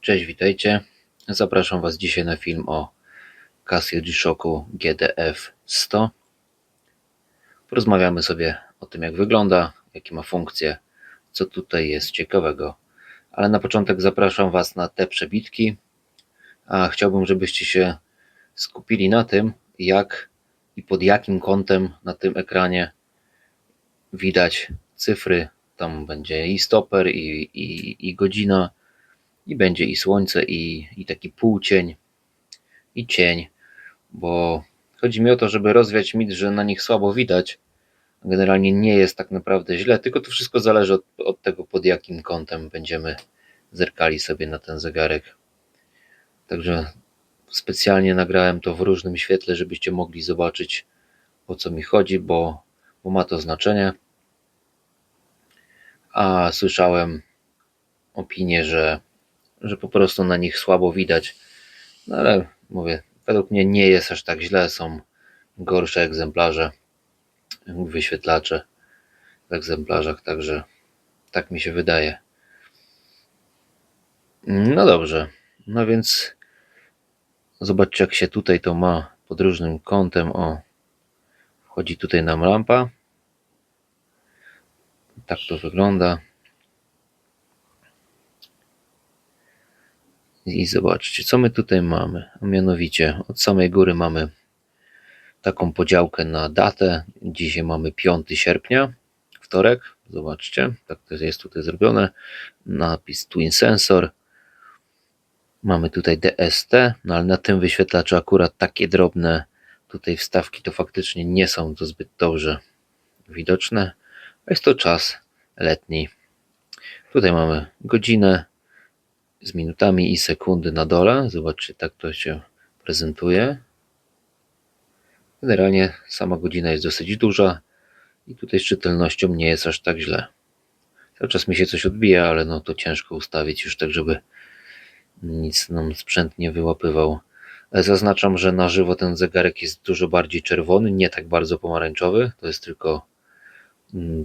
Cześć, witajcie. Zapraszam Was dzisiaj na film o Casio G-Shocku GDF 100. Porozmawiamy sobie o tym, jak wygląda, jakie ma funkcje, co tutaj jest ciekawego. Ale na początek zapraszam Was na te przebitki, a chciałbym, żebyście się skupili na tym, jak i pod jakim kątem na tym ekranie widać cyfry. Tam będzie i stoper, i, i, i godzina, i będzie i słońce, i, i taki półcień, i cień, bo chodzi mi o to, żeby rozwiać mit, że na nich słabo widać. Generalnie nie jest tak naprawdę źle, tylko to wszystko zależy od, od tego, pod jakim kątem będziemy zerkali sobie na ten zegarek. Także specjalnie nagrałem to w różnym świetle, żebyście mogli zobaczyć o co mi chodzi, bo, bo ma to znaczenie. A słyszałem opinię, że, że po prostu na nich słabo widać. No ale mówię, według mnie nie jest aż tak źle. Są gorsze egzemplarze, wyświetlacze w egzemplarzach, także tak mi się wydaje. No dobrze, no więc zobaczcie jak się tutaj to ma pod różnym kątem. O, wchodzi tutaj nam lampa. Tak to wygląda. I zobaczcie, co my tutaj mamy. A mianowicie od samej góry mamy taką podziałkę na datę. Dzisiaj mamy 5 sierpnia, wtorek. Zobaczcie, tak to jest tutaj zrobione. Napis Twin Sensor. Mamy tutaj DST, no ale na tym wyświetlaczu akurat takie drobne tutaj wstawki to faktycznie nie są to zbyt dobrze widoczne. Jest to czas letni. Tutaj mamy godzinę z minutami i sekundy na dole. Zobaczcie, tak to się prezentuje. Generalnie sama godzina jest dosyć duża i tutaj z czytelnością nie jest aż tak źle. Cały czas mi się coś odbija, ale no to ciężko ustawić już tak, żeby nic nam sprzęt nie wyłapywał. Zaznaczam, że na żywo ten zegarek jest dużo bardziej czerwony, nie tak bardzo pomarańczowy. To jest tylko.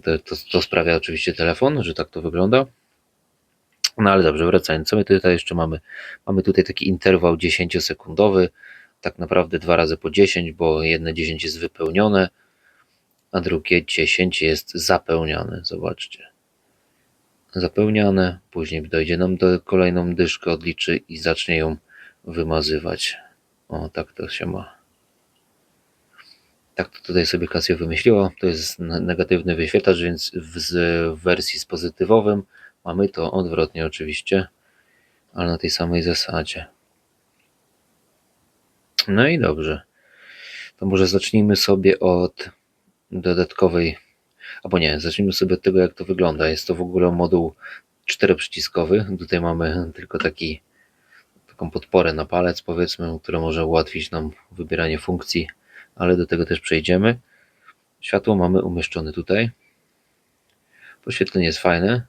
To, to, to sprawia oczywiście telefon, że tak to wygląda. No ale dobrze, wracając, co my tutaj jeszcze mamy? Mamy tutaj taki interwał 10-sekundowy, tak naprawdę dwa razy po 10, bo jedno 10 jest wypełnione, a drugie 10 jest zapełnione. Zobaczcie. Zapełniane, później dojdzie nam do kolejną dyszkę, odliczy i zacznie ją wymazywać. O, tak to się ma. Tak to tutaj sobie Casio wymyśliło. To jest negatywny wyświetlacz, więc w, w wersji z pozytywowym Mamy to odwrotnie oczywiście, ale na tej samej zasadzie. No i dobrze. To może zacznijmy sobie od dodatkowej, albo nie, zacznijmy sobie od tego, jak to wygląda. Jest to w ogóle moduł czteroprzyciskowy. Tutaj mamy tylko taki, taką podporę na palec, powiedzmy, która może ułatwić nam wybieranie funkcji, ale do tego też przejdziemy. Światło mamy umieszczone tutaj. Poświetlenie jest fajne,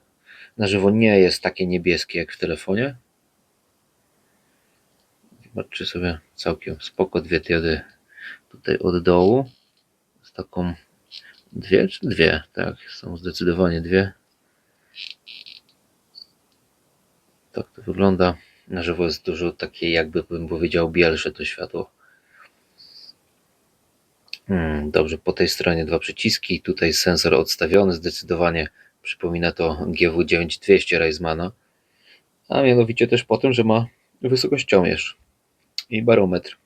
na żywo nie jest takie niebieskie jak w telefonie. Zobaczcie sobie całkiem spoko dwie diody tutaj od dołu z taką dwie czy dwie, tak, są zdecydowanie dwie. Tak to wygląda. Na żywo jest dużo takie, jakby bym powiedział, bielsze to światło. Hmm, dobrze, po tej stronie dwa przyciski, tutaj sensor odstawiony, zdecydowanie Przypomina to GW9200 Reismana, a mianowicie też po tym, że ma wysokościomierz i barometr,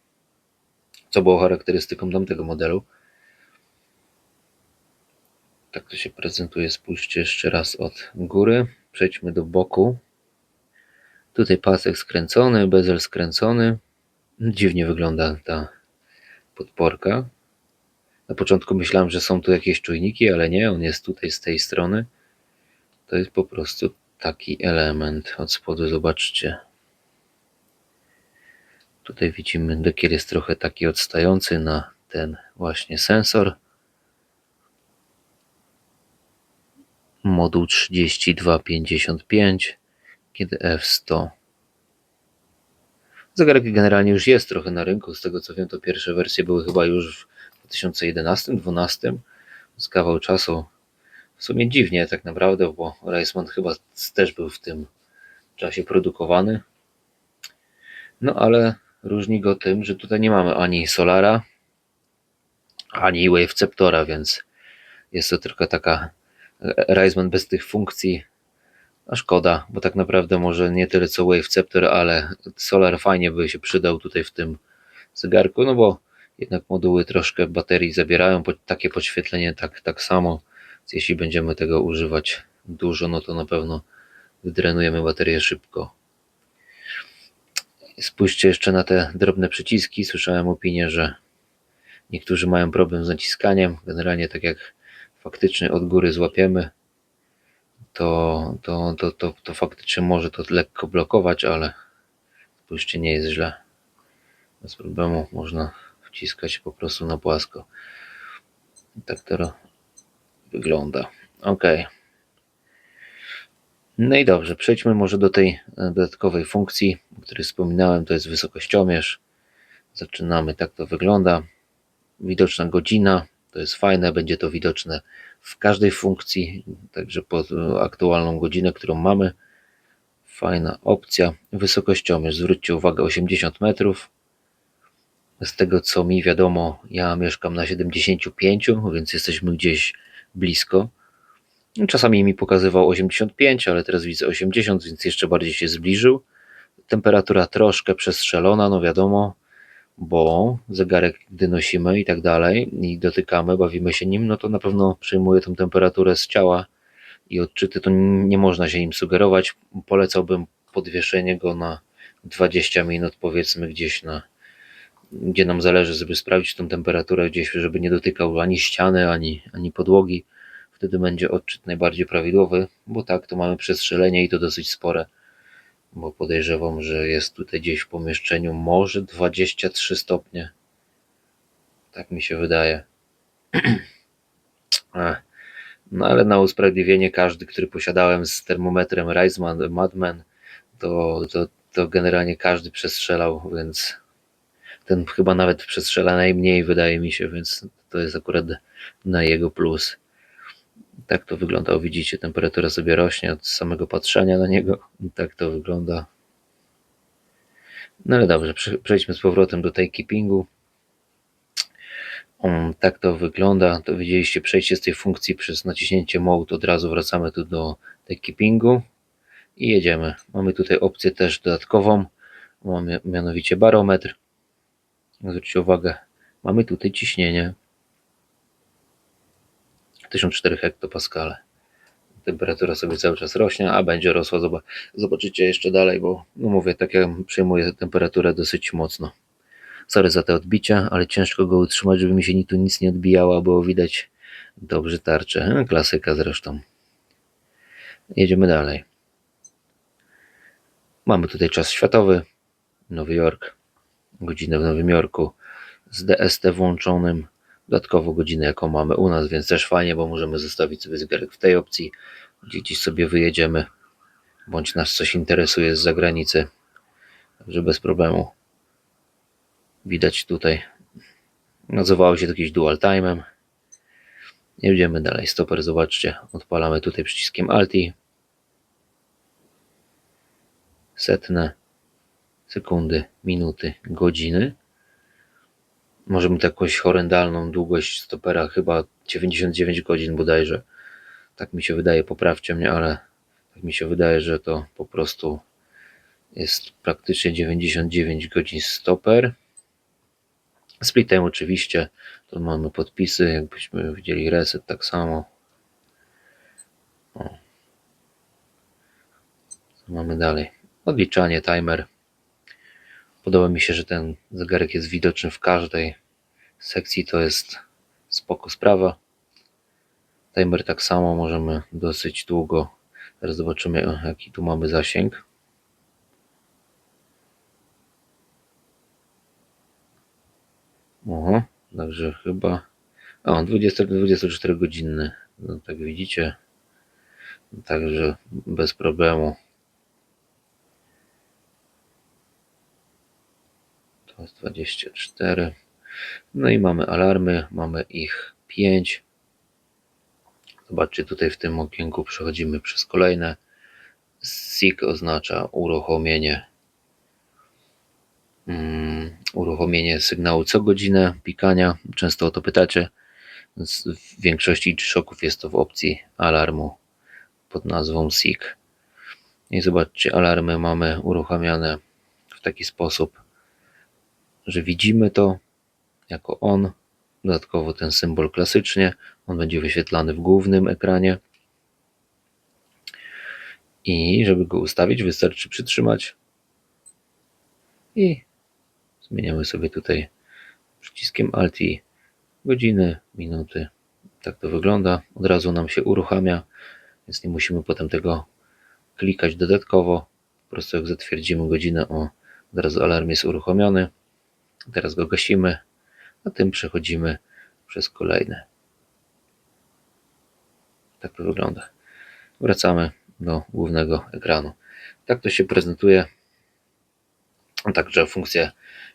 co było charakterystyką tamtego modelu. Tak to się prezentuje. Spójrzcie jeszcze raz od góry. Przejdźmy do boku. Tutaj pasek skręcony, bezel skręcony. Dziwnie wygląda ta podporka. Na początku myślałem, że są tu jakieś czujniki, ale nie, on jest tutaj z tej strony. To jest po prostu taki element od spodu, zobaczcie. Tutaj widzimy, dekiel jest trochę taki odstający na ten właśnie sensor. Moduł 3255 GDF 100. Zegarek generalnie już jest trochę na rynku, z tego co wiem to pierwsze wersje były chyba już w 2011-2012, z kawał czasu w sumie dziwnie tak naprawdę, bo Reisman chyba też był w tym czasie produkowany. No ale różni go tym, że tutaj nie mamy ani Solara, ani Waveceptora, więc jest to tylko taka Raisman bez tych funkcji. A szkoda, bo tak naprawdę może nie tyle co Waveceptor, ale Solar fajnie by się przydał tutaj w tym zegarku, no bo jednak moduły troszkę baterii zabierają, takie podświetlenie tak, tak samo, jeśli będziemy tego używać dużo, no to na pewno wydrenujemy baterię szybko. Spójrzcie jeszcze na te drobne przyciski. Słyszałem opinię, że niektórzy mają problem z naciskaniem. Generalnie tak jak faktycznie od góry złapiemy, to, to, to, to, to faktycznie może to lekko blokować, ale spójrzcie, nie jest źle. Bez problemu można wciskać po prostu na płasko. Tak to wygląda. Ok. No i dobrze, przejdźmy może do tej e, dodatkowej funkcji, o której wspominałem, to jest wysokościomierz. Zaczynamy, tak to wygląda. Widoczna godzina, to jest fajne, będzie to widoczne w każdej funkcji, także pod aktualną godzinę, którą mamy. Fajna opcja. Wysokościomierz, zwróćcie uwagę, 80 metrów. Z tego co mi wiadomo, ja mieszkam na 75, więc jesteśmy gdzieś blisko. Czasami mi pokazywał 85, ale teraz widzę 80, więc jeszcze bardziej się zbliżył. Temperatura troszkę przestrzelona, no wiadomo, bo zegarek, gdy nosimy i tak dalej, i dotykamy, bawimy się nim, no to na pewno przyjmuje tą temperaturę z ciała i odczyty, to nie można się nim sugerować. Polecałbym podwieszenie go na 20 minut, powiedzmy gdzieś na, gdzie nam zależy, żeby sprawdzić tą temperaturę gdzieś, żeby nie dotykał ani ściany, ani, ani podłogi Wtedy będzie odczyt najbardziej prawidłowy, bo tak, to mamy przestrzelenie i to dosyć spore, bo podejrzewam, że jest tutaj gdzieś w pomieszczeniu może 23 stopnie. Tak mi się wydaje. No ale na usprawiedliwienie każdy, który posiadałem z termometrem Reisman, Madman, to, to, to generalnie każdy przestrzelał, więc ten chyba nawet przestrzela najmniej, wydaje mi się, więc to jest akurat na jego plus. Tak to wygląda. widzicie, temperatura sobie rośnie od samego patrzenia na niego. Tak to wygląda. No ale dobrze, przejdźmy z powrotem do tej keepingu. Um, tak to wygląda. To widzieliście przejście z tej funkcji przez naciśnięcie mode. Od razu wracamy tu do tej keepingu i jedziemy. Mamy tutaj opcję też dodatkową. Mamy mianowicie barometr. Zwróćcie uwagę, mamy tutaj ciśnienie. 1004 hektopaskale. Temperatura sobie cały czas rośnie, a będzie rosła. Zobaczycie jeszcze dalej, bo no mówię, tak jak przyjmuję temperaturę dosyć mocno. Sorry za te odbicia, ale ciężko go utrzymać, żeby mi się tu nic nie odbijało, było widać dobrze tarcze. Klasyka zresztą. Jedziemy dalej. Mamy tutaj czas światowy. Nowy Jork. Godzinę w Nowym Jorku z DST włączonym dodatkowo godzinę, jaką mamy u nas, więc też fajnie, bo możemy zostawić sobie zegarek w tej opcji, gdzie gdzieś sobie wyjedziemy, bądź nas coś interesuje z zagranicy, także bez problemu. Widać tutaj, nazywało się to jakimś dual time'em. Jedziemy dalej, stoper, zobaczcie, odpalamy tutaj przyciskiem Alti. Setne sekundy, minuty, godziny. Możemy jakąś horrendalną długość stopera, chyba 99 godzin bodajże. Tak mi się wydaje, poprawcie mnie, ale tak mi się wydaje, że to po prostu jest praktycznie 99 godzin stoper. Splitem oczywiście, to mamy podpisy, jakbyśmy widzieli reset tak samo. O. Co mamy dalej? Odliczanie, timer. Podoba mi się, że ten zegarek jest widoczny w każdej sekcji, to jest spoko sprawa. Timer tak samo, możemy dosyć długo. Teraz zobaczymy jaki tu mamy zasięg. Oho, także chyba. O, 20, 24 godzinny. No, tak widzicie. Także bez problemu. Jest 24. No i mamy alarmy, mamy ich 5. Zobaczcie, tutaj w tym okienku przechodzimy przez kolejne. SIG oznacza uruchomienie mm, uruchomienie sygnału co godzinę pikania. Często o to pytacie. W większości szoków jest to w opcji alarmu pod nazwą SIG. I zobaczcie, alarmy mamy uruchamiane w taki sposób, że widzimy to jako on. Dodatkowo ten symbol klasycznie, on będzie wyświetlany w głównym ekranie. I żeby go ustawić, wystarczy przytrzymać i zmieniamy sobie tutaj przyciskiem Alt i godziny, minuty. Tak to wygląda. Od razu nam się uruchamia, więc nie musimy potem tego klikać dodatkowo. Po prostu jak zatwierdzimy godzinę, o, od razu alarm jest uruchomiony. Teraz go gasimy, a tym przechodzimy przez kolejne. Tak to wygląda. Wracamy do głównego ekranu. Tak to się prezentuje. Także funkcje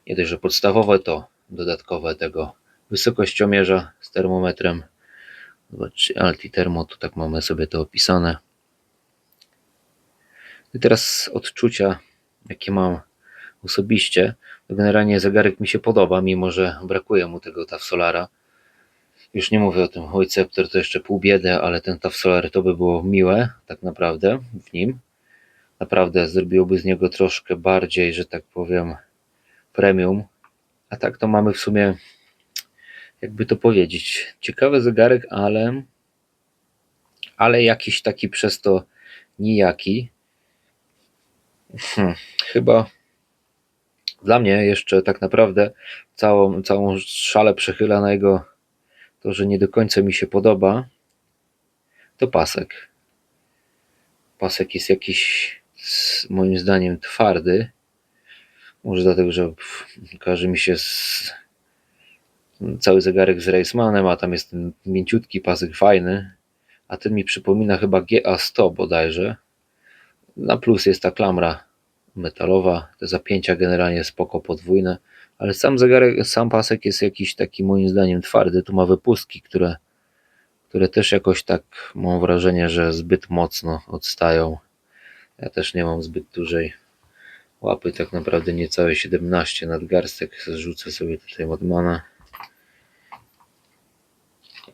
nie dość, że podstawowe, to dodatkowe tego wysokościomierza z termometrem. Zobaczcie, Alti Termo, tu tak mamy sobie to opisane. I teraz odczucia, jakie mam osobiście, generalnie zegarek mi się podoba, mimo że brakuje mu tego TAF Solara. Już nie mówię o tym Hojcepter, to jeszcze pół biedy, ale ten TAF Solar to by było miłe, tak naprawdę, w nim. Naprawdę zrobiłoby z niego troszkę bardziej, że tak powiem, premium. A tak to mamy w sumie, jakby to powiedzieć, ciekawy zegarek, ale, ale jakiś taki przez to nijaki. Hmm, chyba dla mnie jeszcze tak naprawdę całą, całą szalę przechyla na jego to, że nie do końca mi się podoba, to pasek. Pasek jest jakiś moim zdaniem twardy. Może dlatego, że kojarzy mi się z cały zegarek z Racemanem, a tam jest ten mięciutki pasek fajny, a ten mi przypomina chyba GA100 bodajże. Na plus jest ta klamra metalowa, te zapięcia generalnie spoko podwójne, ale sam zegarek, sam pasek jest jakiś taki moim zdaniem twardy, tu ma wypustki, które, które też jakoś tak mam wrażenie, że zbyt mocno odstają. Ja też nie mam zbyt dużej łapy, tak naprawdę niecałe 17 nadgarstek, zrzucę sobie tutaj Modmana.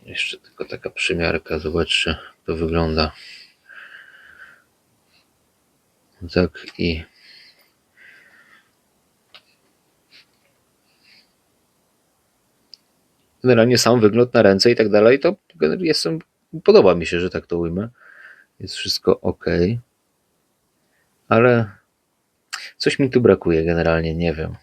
Jeszcze tylko taka przymiarka, zobaczcie, jak to wygląda. Tak i generalnie sam wygląd na ręce i tak dalej, to jestem, podoba mi się, że tak to ujmę. Jest wszystko ok. Ale coś mi tu brakuje generalnie, nie wiem.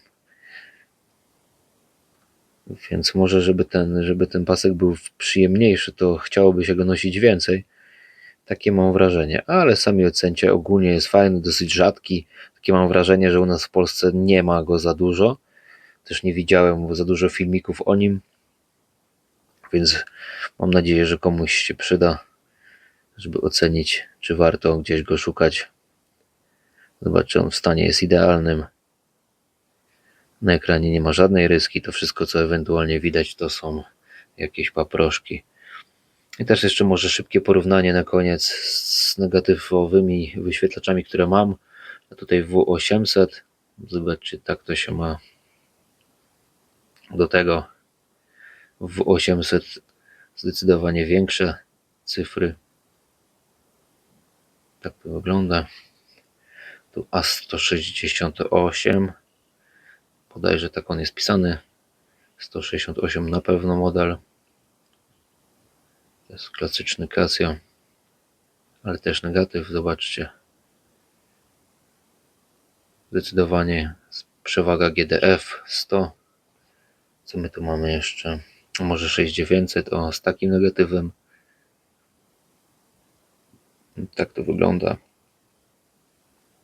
Więc może, żeby ten, żeby ten pasek był przyjemniejszy, to chciałoby się go nosić więcej. Takie mam wrażenie, ale sami ocencie, ogólnie jest fajny, dosyć rzadki. Takie mam wrażenie, że u nas w Polsce nie ma go za dużo. Też nie widziałem za dużo filmików o nim, więc mam nadzieję, że komuś się przyda, żeby ocenić, czy warto gdzieś go szukać. Zobaczcie, on w stanie jest idealnym. Na ekranie nie ma żadnej ryski, to wszystko, co ewentualnie widać, to są jakieś paproszki. I też jeszcze może szybkie porównanie na koniec z negatywowymi wyświetlaczami, które mam. A tutaj W800. Zobaczcie, tak to się ma do tego. W800 zdecydowanie większe cyfry. Tak to wygląda. Tu A168. Podajże tak on jest pisany. 168 na pewno model. To jest klasyczny Casio, ale też negatyw, zobaczcie. Zdecydowanie przewaga GDF 100. Co my tu mamy jeszcze? Może 6900 o, z takim negatywem. Tak to wygląda.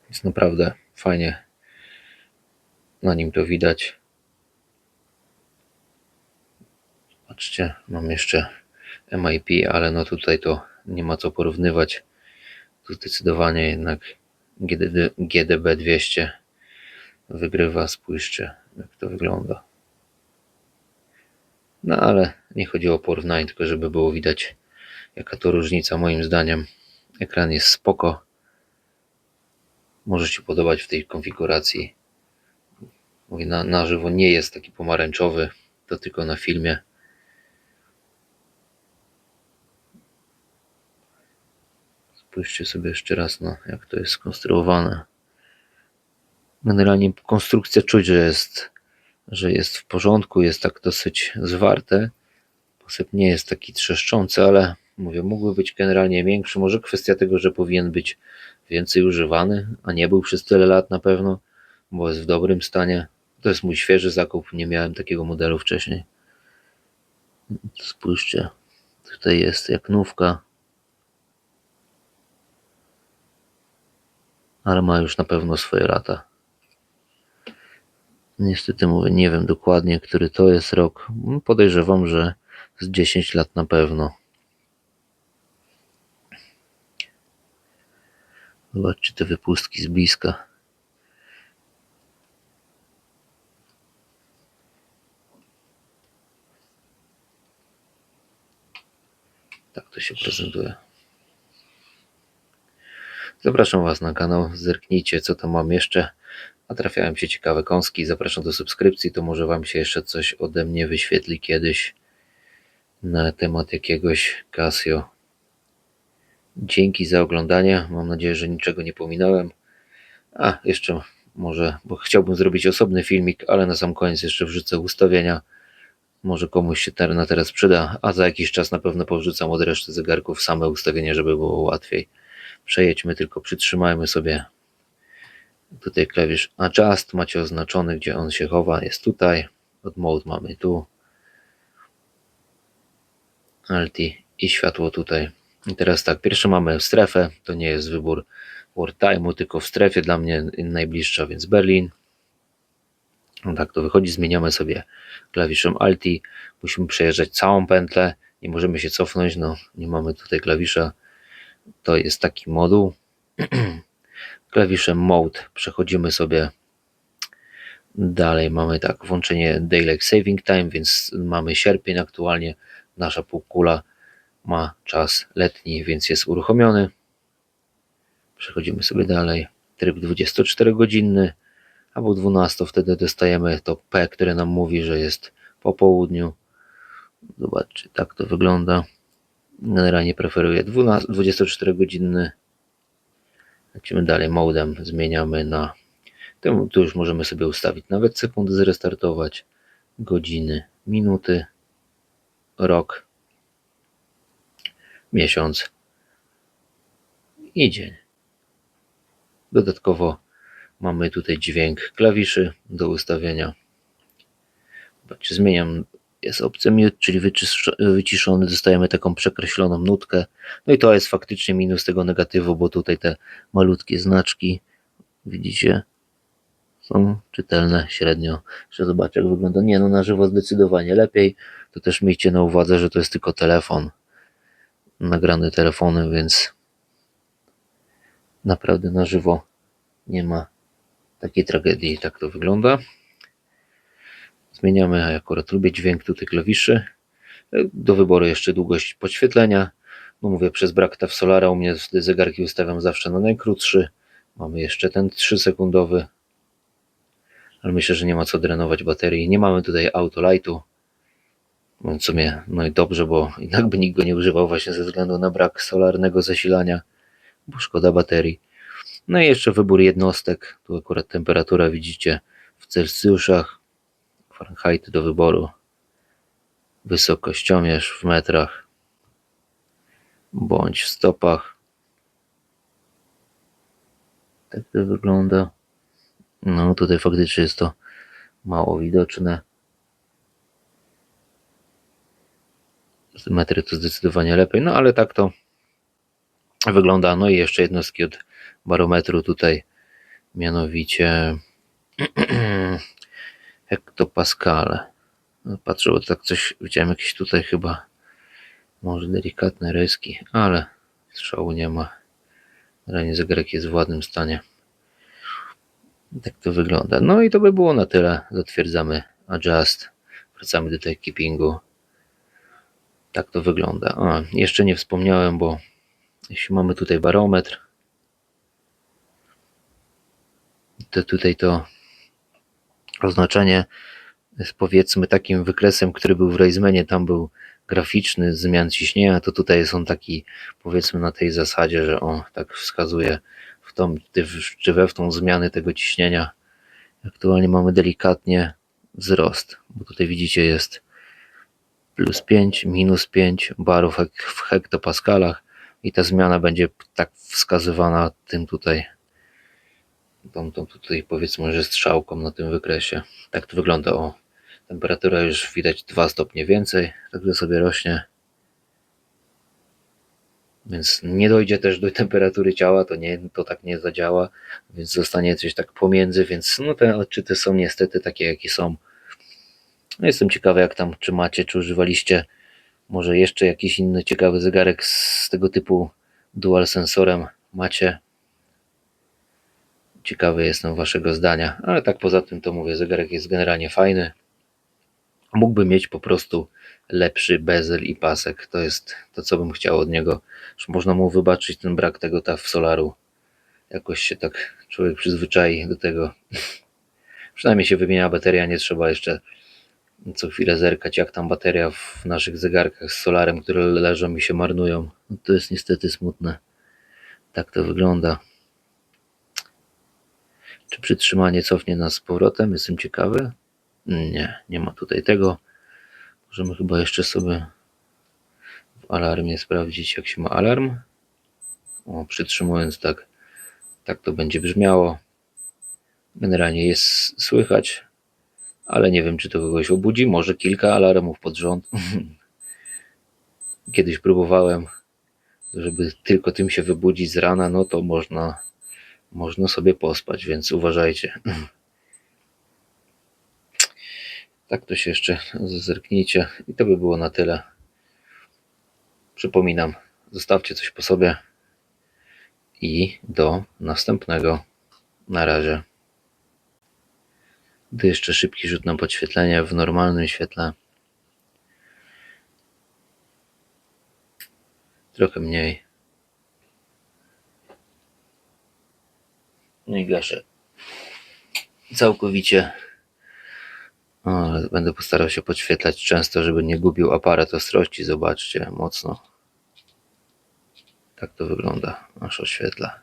Jest naprawdę fajnie. Na nim to widać. Patrzcie, mam jeszcze MIP, ale no tutaj to nie ma co porównywać. Tu zdecydowanie jednak GDB 200 wygrywa. Spójrzcie, jak to wygląda. No ale nie chodziło o porównanie, tylko żeby było widać, jaka to różnica. Moim zdaniem ekran jest spoko. Może się podobać w tej konfiguracji. Mówię, na, na żywo nie jest taki pomarańczowy, to tylko na filmie. Spójrzcie sobie jeszcze raz na jak to jest skonstruowane. Generalnie konstrukcja czuć, że jest, że jest w porządku, jest tak dosyć zwarte. Posyp nie jest taki trzeszczący, ale mówię, mógłby być generalnie większy. Może kwestia tego, że powinien być więcej używany, a nie był przez tyle lat na pewno, bo jest w dobrym stanie. To jest mój świeży zakup, nie miałem takiego modelu wcześniej. Spójrzcie, tutaj jest jak nówka, ale ma już na pewno swoje lata. Niestety mówię, nie wiem dokładnie, który to jest rok. Podejrzewam, że z 10 lat na pewno. Zobaczcie te wypustki z bliska. Tak to się prezentuje. Zapraszam Was na kanał, zerknijcie co tam mam jeszcze. A trafiają się ciekawe kąski, zapraszam do subskrypcji, to może Wam się jeszcze coś ode mnie wyświetli kiedyś na temat jakiegoś Casio. Dzięki za oglądanie, mam nadzieję, że niczego nie pominąłem. A, jeszcze może, bo chciałbym zrobić osobny filmik, ale na sam koniec jeszcze wrzucę ustawienia. Może komuś się ter- na teraz przyda, a za jakiś czas na pewno powrzucam od reszty zegarków same ustawienia, żeby było łatwiej. Przejedźmy tylko, przytrzymajmy sobie tutaj klawisz Adjust, macie oznaczony, gdzie on się chowa, jest tutaj. Od Mode mamy tu. Alt i światło tutaj. I teraz tak, pierwsze mamy strefę, to nie jest wybór wartime'u, tylko w strefie dla mnie najbliższa, więc Berlin. No tak to wychodzi, zmieniamy sobie klawiszem Alt. Musimy przejeżdżać całą pętlę, nie możemy się cofnąć, no nie mamy tutaj klawisza. To jest taki moduł. Klawiszem Mode przechodzimy sobie dalej. Mamy tak, włączenie Daylight Saving Time, więc mamy sierpień aktualnie. Nasza półkula ma czas letni, więc jest uruchomiony. Przechodzimy sobie dalej. Tryb 24-godzinny albo 12, wtedy dostajemy to P, które nam mówi, że jest po południu. Zobaczcie, tak to wygląda. Generalnie preferuję 24-godzinny. Lecimy dalej modem, zmieniamy na. Tu, tu już możemy sobie ustawić nawet sekundy, zrestartować, godziny, minuty, rok, miesiąc i dzień. Dodatkowo mamy tutaj dźwięk klawiszy do ustawienia. Zmieniam, jest opcja mute, czyli wyciszony, dostajemy taką przekreśloną nutkę. No i to jest faktycznie minus tego negatywu, bo tutaj te malutkie znaczki, widzicie, są czytelne średnio. Jeszcze zobaczę jak wygląda. Nie no, na żywo zdecydowanie lepiej. To też miejcie na uwadze, że to jest tylko telefon. Nagrany telefonem, więc naprawdę na żywo nie ma takiej tragedii. Tak to wygląda. Zmieniamy, ja akurat lubię dźwięk tutaj klawiszy. Do wyboru jeszcze długość podświetlenia. No mówię, przez brak TAF Solara u mnie zegarki ustawiam zawsze na najkrótszy. Mamy jeszcze ten 3 sekundowy. Ale myślę, że nie ma co drenować baterii. Nie mamy tutaj autolightu. W sumie, no i dobrze, bo jednak by nikt go nie używał właśnie ze względu na brak solarnego zasilania, bo szkoda baterii. No i jeszcze wybór jednostek. Tu akurat temperatura widzicie w Celsjuszach, Fahrenheit do wyboru. Wysokościomierz w metrach bądź w stopach. Tak to wygląda. No tutaj faktycznie jest to mało widoczne. Metry to zdecydowanie lepiej, no ale tak to wygląda. No i jeszcze jednostki od barometru tutaj, mianowicie hektopaskale. No, patrzę, bo tak coś widziałem jakieś tutaj chyba może delikatne ryski, ale strzału nie ma. Ranie zegarek jest w ładnym stanie. Tak to wygląda. No i to by było na tyle. Zatwierdzamy adjust. Wracamy do tej keepingu. Tak to wygląda. A, jeszcze nie wspomniałem, bo jeśli mamy tutaj barometr, to tutaj to oznaczenie z powiedzmy takim wykresem, który był w Raismanie, tam był graficzny zmian ciśnienia, to tutaj jest on taki powiedzmy na tej zasadzie, że on tak wskazuje w tą, czy we w tą zmiany tego ciśnienia. Aktualnie mamy delikatnie wzrost, bo tutaj widzicie jest plus 5, minus 5 barów w hektopaskalach i ta zmiana będzie tak wskazywana tym tutaj tą, tą tutaj powiedzmy, że strzałką na tym wykresie. Tak to wygląda. O, temperatura już widać 2 stopnie więcej, także sobie rośnie. Więc nie dojdzie też do temperatury ciała, to, nie, to tak nie zadziała, więc zostanie coś tak pomiędzy, więc no te odczyty są niestety takie, jakie są. No jestem ciekawy, jak tam, czy macie, czy używaliście może jeszcze jakiś inny ciekawy zegarek z tego typu dual sensorem macie. Ciekawy jestem waszego zdania, ale tak poza tym to mówię, zegarek jest generalnie fajny. Mógłby mieć po prostu lepszy bezel i pasek. To jest to, co bym chciał od niego. Już można mu wybaczyć ten brak tego TAF Solaru. Jakoś się tak człowiek przyzwyczai do tego. Przynajmniej się wymienia bateria, nie trzeba jeszcze co chwilę zerkać, jak tam bateria w naszych zegarkach z solarem, które leżą i się marnują. No to jest niestety smutne. Tak to wygląda. Czy przytrzymanie cofnie nas z powrotem? Jestem ciekawy. Nie, nie ma tutaj tego. Możemy chyba jeszcze sobie w alarmie sprawdzić, jak się ma alarm. O, przytrzymując tak, tak to będzie brzmiało. Generalnie jest słychać, ale nie wiem, czy to kogoś obudzi. Może kilka alarmów pod rząd. Kiedyś próbowałem, żeby tylko tym się wybudzić z rana, no to można, można sobie pospać, więc uważajcie. Tak to się jeszcze zerknijcie i to by było na tyle. Przypominam, zostawcie coś po sobie i do następnego. Na razie. Gdy jeszcze szybki rzut na podświetlenie w normalnym świetle. Trochę mniej. No i gaszę. Całkowicie. O, będę postarał się podświetlać często, żeby nie gubił aparat ostrości. Zobaczcie, mocno. Tak to wygląda. Aż oświetla.